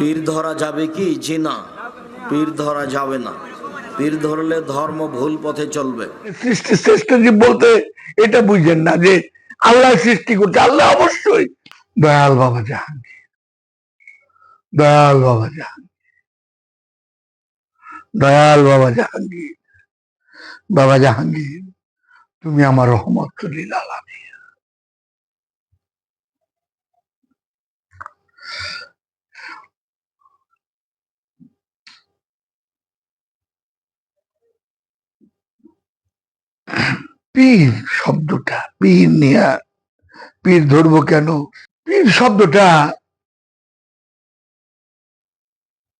পীর ধরা যাবে কি? জি না। পীর ধরা যাবে না। পীর ধরলে ধর্ম ভুল পথে চলবে। সৃষ্টি শ্রেষ্ঠ জীব বলতে, এটা বুঝেন না যে আল্লাহ সৃষ্টি করছে। আল্লাহ অবশ্যই। দয়াল বাবা জাহাঙ্গীর। দয়াল বাবা জাহাঙ্গীর। দয়াল বাবা জাহাঙ্গীর। বাবা জাহাঙ্গীর, তুমি আমার রহমত লিল পীর শব্দটা, পীর নিয়া, পীর ধরবো কেন? পীর শব্দটা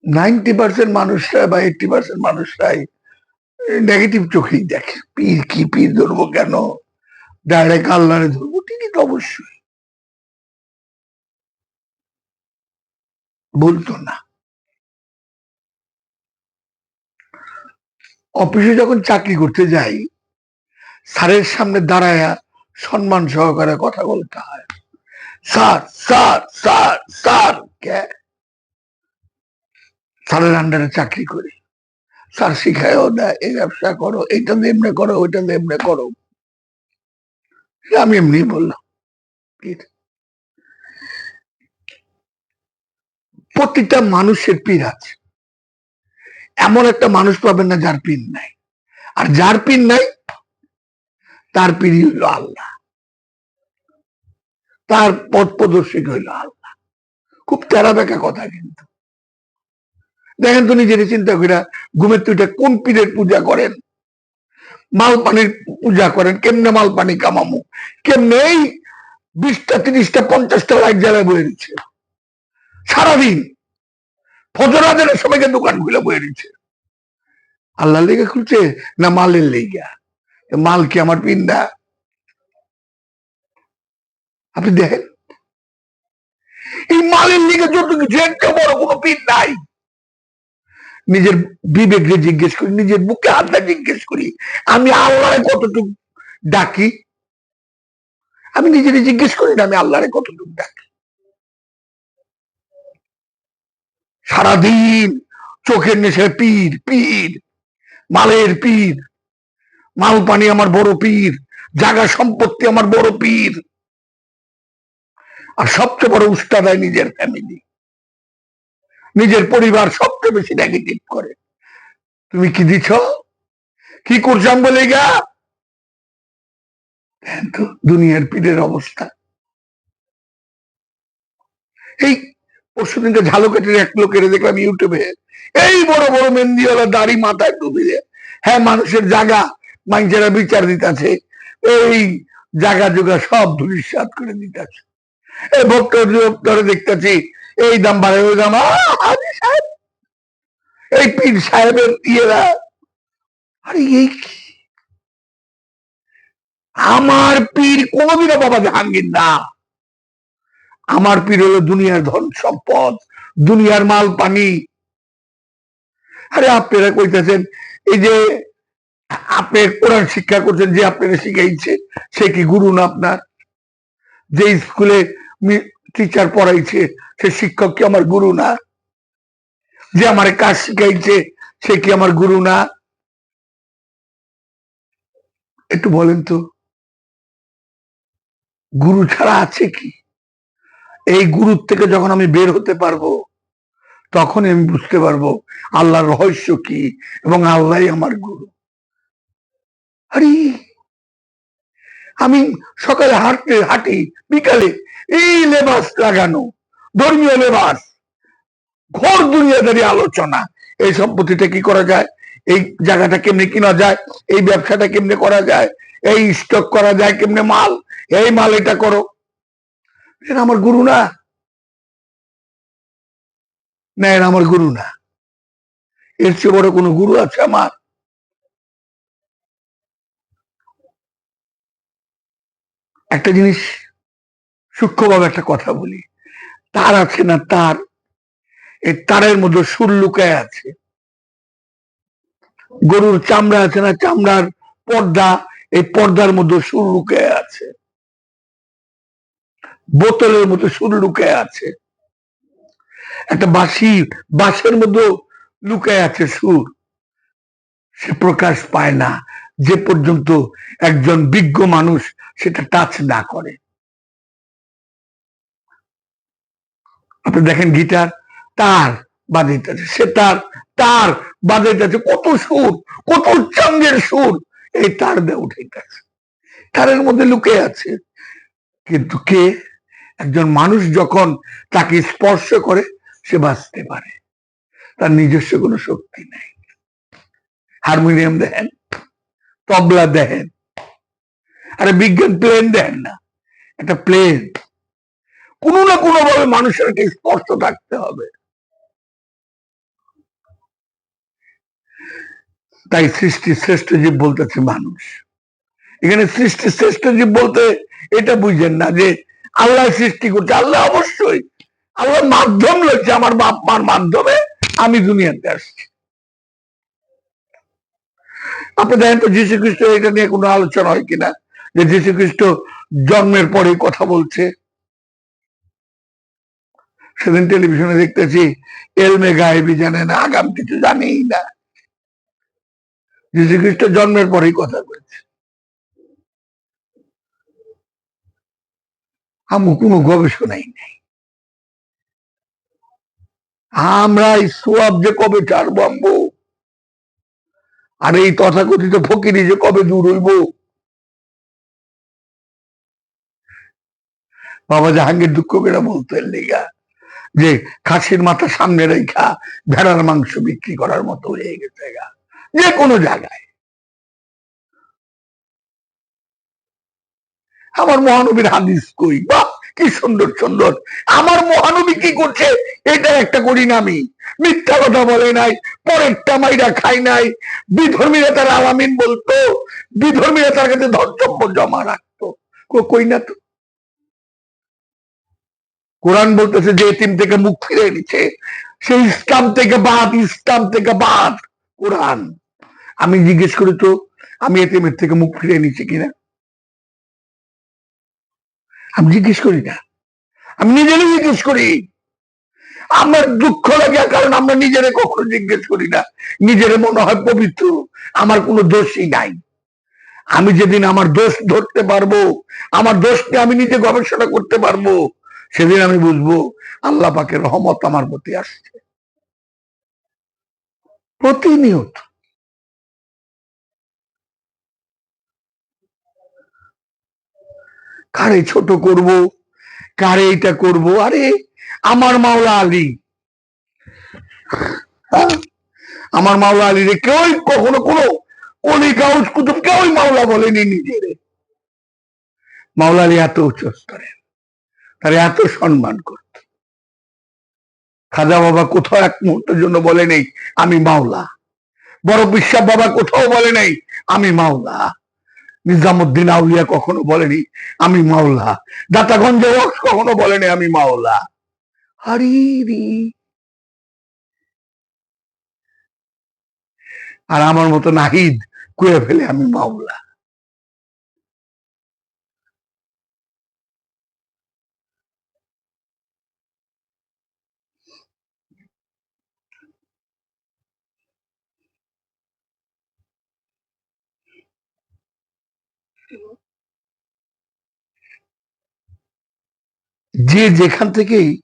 নাইনটি পার্সেন্ট মানুষরা বা এইটি পার্সেন্ট মানুষরাই নেগেটিভ চোখেই দেখে। পীর কি পীর ধরবো কেন? ডাইরেক্ট আল্লাহরে ধরবো? ঠিকই তো অবশ্যই। বলতো না। অফিসে যখন চাকরি করতে যাই স্যারের সামনে দাঁড়ায়া সম্মান সহকারে কথা বলতে হয়। স্যার স্যার স্যার স্যার, কে? স্যারের আন্ডারে চাকরি করি। স্যার শিখায়ও দেয়, এই ব্যবসা করো, এইটা এমনি করো, ওইটা এমনি করো। আমি এমনি বললাম। প্রতিটা মানুষের পীর আছে। এমন একটা মানুষ পাবেন না যার পীর নাই। আর যার পীর নাই তার পীর হইল আল্লাহ। তার পথ প্রদর্শক হইল আল্লাহ। খুব তেরা বেকা কথা কিন্তু। দেখেন তো নিজের চিন্তা করে ঘুমের তুইটা কোন পীরের পূজা করেন? মাল পানির পূজা করেন, কেমনে মাল পানি কামামু? কেমনে এই বিশটা, তিরিশটা, পঞ্চাশটা লাইট জ্বালায় বয়ে দিচ্ছে? সারাদিন ফজরাদের সবাইকে দোকান খুলে বয়ে দিচ্ছে। আল্লাহ লেগে খুলছে না মালের লেগা মাল কি আমার পিন্ডা আপনি দেখেন। এই মালের লিগে যত কিছু একটা বড় কোনো পিন নাই। নিজের বিবেককে জিজ্ঞেস করি, নিজের বুকে হাতটা জিজ্ঞেস করি, আমি আল্লাহরে কতটুকু ডাকি? আমি নিজের জিজ্ঞেস করি না, আমি আল্লাহরে কতটুকু ডাকি? সারাদিন চোখের নেশে পীর পীর মালের পীর মাল পানি আমার বড় পীর, জাগা সম্পত্তি আমার বড় পীর। আর সবচেয়ে বড় উস্তাদ হয় নিজের ফ্যামিলি নিজের পরিবার সবচেয়ে বেশি নেগেটিভ করে। তুমি কি দিছ? কি করছাম বলে গা তো দুনিয়ার পীরের অবস্থা। এই পরশুদিনকে ঝালকাঠির এক লোকের দেখলাম ইউটিউবে এই বড় বড় মেহেন্দিওয়ালা দাড়ি মাথায় ডুবিয়ে হ্যাঁ মানুষের জায়গা মানুষেরা বিচার দিতেছে, এই জায়গা জোগা সব ধুলিসাত করে দিতেছে। এই ভক্ত ধরে দেখতেছি, এই দাম বাড়ে, ওই দাম এই পীর সাহেবের ইয়েরা আরে এই কি? আমার পীর কোনদিনও বাবা জাহাঙ্গীর না। আমার পীর হলো দুনিয়ার ধন সম্পদ, দুনিয়ার মাল পানি। আরে আপনারা কইতেছেন, এই যে আপনি কোরআন শিক্ষা করছেন, যে আপনারা শিখাইছে, সে কি গুরু না আপনার? যে স্কুলে টিচার পড়াইছে, সে শিক্ষক কি আমার গুরু না? যে আমার কাজ শিখাইছে, সে কি আমার গুরু না? একটু বলেন তো। গুরু ছাড়া আছে কি? এই গুরুর থেকে যখন আমি বের হতে পারব তখন আমি বুঝতে পারব, আল্লাহর রহস্য কি এবং আল্লাহ আমার গুরু। আরে, আমি সকালে হাঁটতে হাঁটি, বিকালে এই লেবাস লাগানো, ধর্মীয় লেবাস, ঘর দুনিয়াদারি আলোচনা, এই সম্পত্তিটা কি করা যায়? এই জায়গাটা কেমনে কিনা যায়? এই ব্যবসাটা কেমনে করা যায়? এই স্টক করা যায় কেমনে মাল? এই মাল এটা করো। এটা আমার গুরু না। না, এরা আমার গুরু না। এর চেয়ে বড় কোনো গুরু আছে আমার? একটা জিনিস সূক্ষ্মভাবে একটা কথা বলি। তার আছে না তার। এই তারের মধ্যে সুর লুকায় আছে। গরুর চামড়া আছে না চামড়ার পর্দা, এই পর্দার মধ্যে সুর লুকায় আছে। বোতলের মতো সুর লুকায় আছে। একটা বাঁশি, বাঁশের মধ্যে লুকায় আছে সুর। সে প্রকাশ পায় না। যে পর্যন্ত একজন বিজ্ঞ মানুষ সেটা টাচ না করে। আপনি দেখেন গিটার, তার বাজাইতেছে সে তার তার বাজাইতেছে কত সুর, কত উচ্চাঙ্গের সুর, এই তার দিয়ে উঠাইতেছে তারের মধ্যে লুকে আছে। কিন্তু কে? একজন মানুষ যখন তাকে স্পর্শ করে, সে বাঁচতে পারে। তার নিজস্ব কোনো শক্তি নেই। হারমোনিয়াম দেখেন, তবলা দেখেন আরে বিজ্ঞান প্লেন দেখেন না, একটা প্লেন কোনো না কোনো ভাবে মানুষের একটা স্পর্শ থাকতে হবে। তাই সৃষ্টি শ্রেষ্ঠ জীব বলতেছে মানুষ। এখানে সৃষ্টি শ্রেষ্ঠ জীব বলতে এটা বুঝেন না যে আল্লাহ সৃষ্টি করছে। আল্লাহ অবশ্যই আল্লাহ মাধ্যম রয়েছে আমার বাপ মার মাধ্যমে আমি দুনিয়াতে আসছি। আপনি দেখেন তো যীশু খ্রিস্ট এটা নিয়ে কোনো আলোচনা হয় কিনা? যে যীশু খ্রিস্ট জন্মের পরে কথা বলছে। সেদিন টেলিভিশনে দেখতেছি, এলমে গায়েবি জানে না, আগাম কিছু জানেই না। যীশু খ্রিস্ট জন্মের পরেই কথা বলছে। আমার কোনো গবেষণাই নেই। আমরা এই সোয়াব যে কবে ছাড়বো আম্বু আর এই তথাকথিত ফকিরি যে কবে দূর হইব বাবা জাহাঙ্গীর দুঃখ করে বলতেন লিগা, যে খাসির মাথা সামনে রেখা, ভেড়ার মাংস বিক্রি করার মতো হয়ে গেছে গা, যে কোনো জায়গায়। আমার মহানবীর হাদিস কই? বাহ, কি সুন্দর সুন্দর। আমার মহানবী কি করছে? এটা একটা করি না আমি। মিথ্যা কথা বলে নাই, পরেরটা মাইরা খাই নাই। বিধর্মীরা তার আলামিন বলতো, বিধর্মীরা তার কাছে ধর্তব্য জমা রাখতো। কই না তো? কোরআন বলতেছে যে এতিম থেকে মুখ ফিরে নিচ্ছে সেই ইসলাম থেকে বাদ, ইসলাম থেকে বাদ। কোরআন। আমি জিজ্ঞেস করি, তো আমি এতিমের থেকে মুখ ফিরে নিচ্ছি কিনা? আমি জিজ্ঞেস করি না। আমি নিজেরই জিজ্ঞেস করি। আমার দুঃখ লাগে, কারণ আমরা নিজেরে কখনো জিজ্ঞেস করি না। নিজের মনে হয় পবিত্র। আমার কোনো দোষই নাই। আমি যেদিন আমার দোষ ধরতে পারব, আমার দোষকে আমি নিজে গবেষণা করতে পারব। সেদিন আমি বুঝব আল্লাহ পাকের রহমত আমার প্রতি আসছে। প্রতিনিয়ত। কারে ছোট করব? কারে এটা করব? আরে, আমার মাওলা আলী। হ্যাঁ? আমার মাওলা আলী রে কেউ কখনো কোনো অলি কাউস কুতুব কেউ মাওলা বলেনি নিজের। মাওলা আলী এত উচ্চ স্তরের তার এত সম্মান করত। খাজা বাবা কোথাও এক মুহূর্তের জন্য বলে নেই, আমি মাওলা। বড় বিশ্বাস বাবা কোথাও বলে নেই, আমি মাওলা। নিজামুদ্দিন আউলিয়া কখনো বলেনি, আমি মাওলা। দাতাগঞ্জে কখনো বলেনি, আমি মাওলা। হারিরি আর আমার মতো নাহিদ কুয়ে ফেলে, আমি মাওলা। যে যেখান থেকেই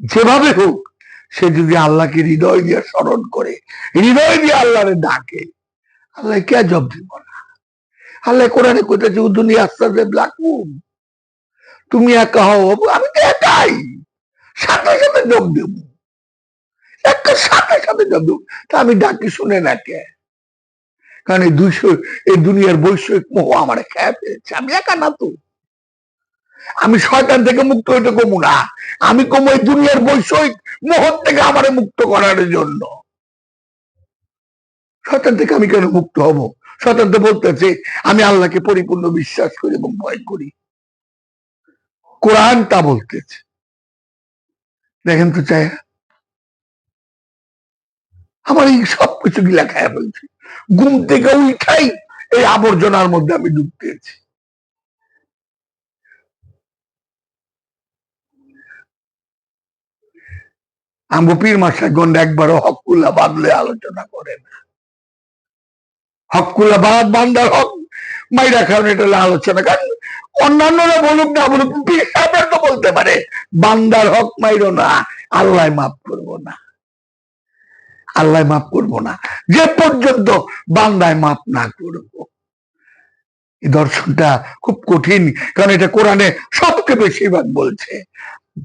যেভাবে হোক, সে যদি আল্লাহকে হৃদয় দিয়ে স্মরণ করে, হৃদয় দিয়ে আল্লাহরে ডাকে, আল্লাহ কে জব দিব না? আল্লাহ কোরআনে কোথায় দুনিয়া আস্তে ব্ল্যাক মুন তুমি একা হও আমি তো একাই। সাথে সাথে যোগ দেব। একটা সাথে সাথে যোগ দেব। তা আমি ডাকি শুনে না কে? কারণ এই দুইশো, এই দুনিয়ার বৈষয়িক মোহ আমার খেয়ে ফেলেছে আমি একা না তো। আমি শয়তান থেকে মুক্ত হইতে কমু না। আমি কমু এই দুনিয়ার বৈষয়িক মোহর থেকে আমারে মুক্ত করার জন্য। শয়তান থেকে আমি কেন মুক্ত হব? শয়তান তো বলতেছে, আমি আল্লাহকে পরিপূর্ণ বিশ্বাস করি এবং ভয় করি। কোরআন তা বলতেছে। দেখেন তো চাই আমার এই সব কিছু গিলা খায়া ফেলছে। ঘুম থেকে উঠাই এই আবর্জনার মধ্যে আমি ডুবতেছি আমগো পীর গন্ড একবারও হকুল্লা বাদলে আলোচনা করে না। হকুল্লা বাদ বান্দার হক মাইরা খাওয়ান এটা আলোচনা কারণ অন্যান্যরা বলুক না বলুক তো বলতে পারে, বান্দার হক মাইরো না, আল্লাহ মাফ করব না। আল্লাহ মাফ করব না। যে পর্যন্ত বান্দায় মাফ না করব। এই দর্শনটা খুব কঠিন, কারণ এটা কোরআনে সবকে বেশিরভাগ বলছে,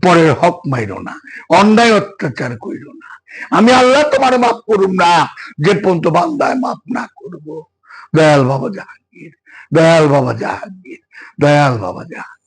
পরের হক মাইরো না, অন্যায় অত্যাচার কইরো না। আমি আল্লাহ তোমার মাফ করুম না, যে পর্যন্ত বান্দায় মাফ না করব। দয়াল বাবা জাহাঙ্গীর, দয়াল বাবা জাহাঙ্গীর, দয়াল বাবা জাহাঙ্গীর।